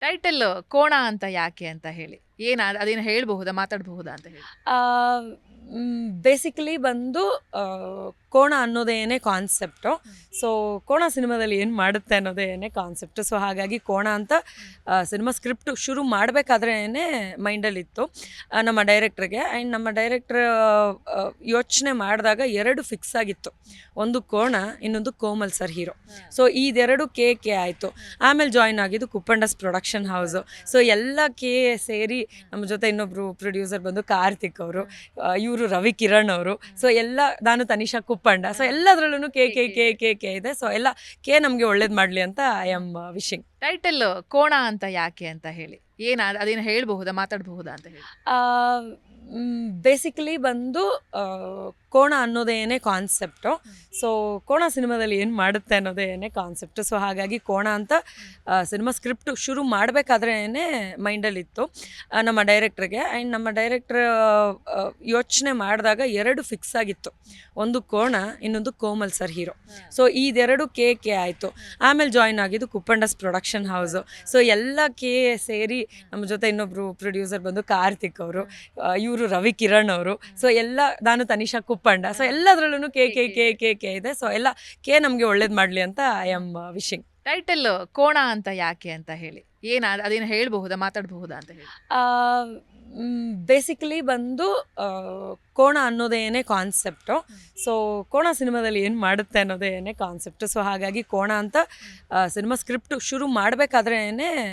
Title ಕೋಣ ಅಂತ ಯಾಕೆ ಅಂತ ಹೇಳಿ. ಏನ ಅದೇನು ಹೇಳಬಹುದಾ ಮಾತಾಡಬಹುದಾ ಅಂತ ಹೇಳಿ. ಬೇಸಿಕಲಿ ಬಂದು ಕೋಣ ಅನ್ನೋದೇನೇ ಕಾನ್ಸೆಪ್ಟು ಸೊ ಕೋಣ ಸಿನಿಮಾದಲ್ಲಿ ಏನು ಮಾಡುತ್ತೆ ಅನ್ನೋದೇನೇ ಕಾನ್ಸೆಪ್ಟು ಸೊ ಹಾಗಾಗಿ ಕೋಣ ಅಂತ ಸಿನಿಮಾ ಸ್ಕ್ರಿಪ್ಟು ಶುರು ಮಾಡಬೇಕಾದ್ರೇ ಮೈಂಡಲ್ಲಿತ್ತು ನಮ್ಮ ಡೈರೆಕ್ಟ್ರಿಗೆ ಆ್ಯಂಡ್ ನಮ್ಮ ಡೈರೆಕ್ಟ್ರ್ ಯೋಚನೆ ಮಾಡಿದಾಗ ಎರಡು ಫಿಕ್ಸ್ ಆಗಿತ್ತು. ಒಂದು ಕೋಣ ಇನ್ನೊಂದು ಕೋಮಲ್ ಸರ್ ಹೀರೋ ಸೊ ಇದೆರಡು ಕೆ ಕೆ ಆಯಿತು. ಆಮೇಲೆ ಜಾಯಿನ್ ಆಗಿದ್ದು ಕುಪ್ಪಂಡಸ್ ಪ್ರೊಡಕ್ಷನ್ ಹೌಸು ಸೊ ಎಲ್ಲ ಕೆ ಸೇರಿ ನಮ್ಮ ಜೊತೆ ಇನ್ನೊಬ್ಬರು ಪ್ರೊಡ್ಯೂಸರ್ ಬಂದು ಕಾರ್ತಿಕ್ ಅವರು ಇವರು ರವಿ ಕಿರಣ್ ಅವರು ಸೊ ಎಲ್ಲ ನಾನು ತನಿಷಾ ಕುಪ್ಪಂಡ ಸೊ ಎಲ್ಲದರಲ್ಲೂ K K K K. K ಇದೆ. ಸೊ ಎಲ್ಲ ಕೆ ನಮಗೆ ಒಳ್ಳೇದು ಮಾಡಲಿ ಅಂತ ಐ ಆಮ್ ವಿಶಿಂಗ್ ಟೈಟಲ್ ಕೋಣ ಅಂತ ಯಾಕೆ ಅಂತ ಹೇಳಿ. ಏನ ಅದೇನು ಹೇಳಬಹುದಾ ಮಾತಾಡಬಹುದಾ ಅಂತ ಹೇಳಿ. ಬೇಸಿಕಲಿ ಬಂದು ಕೋಣ ಅನ್ನೋದೇನೇ ಕಾನ್ಸೆಪ್ಟು ಸೊ ಕೋಣ ಸಿನಿಮಾದಲ್ಲಿ ಏನು ಮಾಡುತ್ತೆ ಅನ್ನೋದೇನೇ ಕಾನ್ಸೆಪ್ಟು ಸೊ ಹಾಗಾಗಿ ಕೋಣ ಅಂತ ಸಿನಿಮಾ ಸ್ಕ್ರಿಪ್ಟು ಶುರು ಮಾಡಬೇಕಾದ್ರೇ ಮೈಂಡಲ್ಲಿತ್ತು ನಮ್ಮ ಡೈರೆಕ್ಟ್ರಿಗೆ ಆ್ಯಂಡ್ ನಮ್ಮ ಡೈರೆಕ್ಟ್ರ್ ಯೋಚನೆ ಮಾಡಿದಾಗ ಎರಡು ಫಿಕ್ಸ್ ಆಗಿತ್ತು. ಒಂದು ಕೋಣ ಇನ್ನೊಂದು ಕೋಮಲ್ ಸರ್ ಹೀರೋ ಸೊ ಇದೆರಡು ಕೆ ಕೆ ಆಯಿತು. ಆಮೇಲೆ ಜಾಯಿನ್ ಆಗಿದ್ದು ಕುಪ್ಪಂಡಸ್ ಪ್ರೊಡಕ್ಷನ್ ಹೌಸು ಸೊ ಎಲ್ಲ ಕೆ ಸೇರಿ ನಮ್ಮ ಜೊತೆ ಇನ್ನೊಬ್ಬರು ಪ್ರೊಡ್ಯೂಸರ್ ಬಂದು ಕಾರ್ತಿಕ್ ಅವರು ಇವರು ರವಿ ಕಿರಣ್ ಅವರು ಸೊ ಎಲ್ಲ ನಾನು ತನಿಷಾ ಕುಪ್ಪಂಡ ಸೊ ಎಲ್ಲದರಲ್ಲೂ K K K K. K ಇದೆ. ಸೊ ಎಲ್ಲ ಕೆ ನಮಗೆ ಒಳ್ಳೇದು ಮಾಡಲಿ ಅಂತ ಐ ಆಮ್ ವಿಶಿಂಗ್ ಟೈಟಲ್ ಕೋಣ ಅಂತ ಯಾಕೆ ಅಂತ ಹೇಳಿ. ಏನ, ಅದೇನು ಹೇಳಬಹುದಾ, ಮಾತಾಡಬಹುದಾ ಅಂತ ಹೇಳಿ. ಬೇಸಿಕಲಿ ಬಂದು ಕೋಣ ಅನ್ನೋದೇನೇ ಕಾನ್ಸೆಪ್ಟು ಸೊ ಕೋಣ ಸಿನಿಮಾದಲ್ಲಿ ಏನು ಮಾಡುತ್ತೆ ಅನ್ನೋದೇನೇ ಕಾನ್ಸೆಪ್ಟು ಸೊ ಹಾಗಾಗಿ ಕೋಣ ಅಂತ ಸಿನಿಮಾ ಸ್ಕ್ರಿಪ್ಟು ಶುರು ಮಾಡಬೇಕಾದ್ರೇ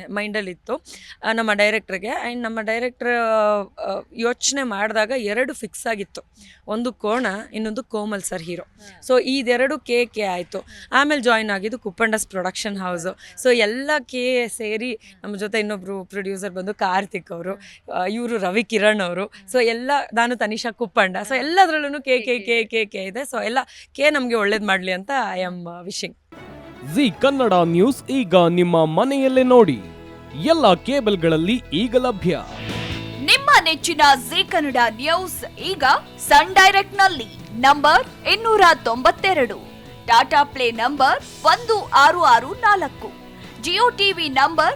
ಮೈಂಡಲ್ಲಿತ್ತು ನಮ್ಮ ಡೈರೆಕ್ಟ್ರಿಗೆ ಆ್ಯಂಡ್ ನಮ್ಮ ಡೈರೆಕ್ಟ್ರ್ ಯೋಚನೆ ಮಾಡಿದಾಗ ಎರಡು ಫಿಕ್ಸ್ ಆಗಿತ್ತು. ಒಂದು ಕೋಣ, ಇನ್ನೊಂದು ಕೋಮಲ್ ಸರ್ ಹೀರೋ ಸೊ ಇದೆರಡು ಕೆ ಕೆ ಆಯಿತು. ಆಮೇಲೆ ಜಾಯಿನ್ ಆಗಿದ್ದು ಕುಪ್ಪಂಡಸ್ ಪ್ರೊಡಕ್ಷನ್ ಹೌಸು ಸೊ ಎಲ್ಲ ಕೆ ಸೇರಿ ನಮ್ಮ ಜೊತೆ ಇನ್ನೊಬ್ರು ಪ್ರೊಡ್ಯೂಸರ್ ಬಂದು ಕಾರ್ತಿಕ್ ಅವರು ಇವರು ರವಿ ಕಿರಣ್ ಅವರು. ಸೊ ಎಲ್ಲ ನಾನು ತನಿಷಾ ಕುಪ್ಪಂಡ ಸೊ ಎಲ್ಲದರಲ್ಲೂ K K K K K. ಇದೆ. ಸೊ ಎಲ್ಲ ಕೆ ನಮಗೆ ಒಳ್ಳೇದು ಮಾಡಲಿ ಅಂತ I am wishing Zee Kannada News ಈಗ ನಿಮ್ಮ ಮನೆಯಲ್ಲೇ ನೋಡಿ. ಎಲ್ಲ ಕೇಬಲ್ಗಳಲ್ಲಿ ಈಗ ಲಭ್ಯ. ನಿಮ್ಮ ನೆಚ್ಚಿನ ಜಿ ಕನ್ನಡ ನ್ಯೂಸ್ ಈಗ ಸನ್ ಡೈರೆಕ್ಟ್ನಲ್ಲಿ ನಂಬರ್ ಇನ್ನೂರ ತೊಂಬತ್ತೆರಡು. ಟಾಟಾ ಪ್ಲೇ ನಂಬರ್ ಒಂದು ಆರು ಆರು ನಾಲ್ಕು. Jio TV number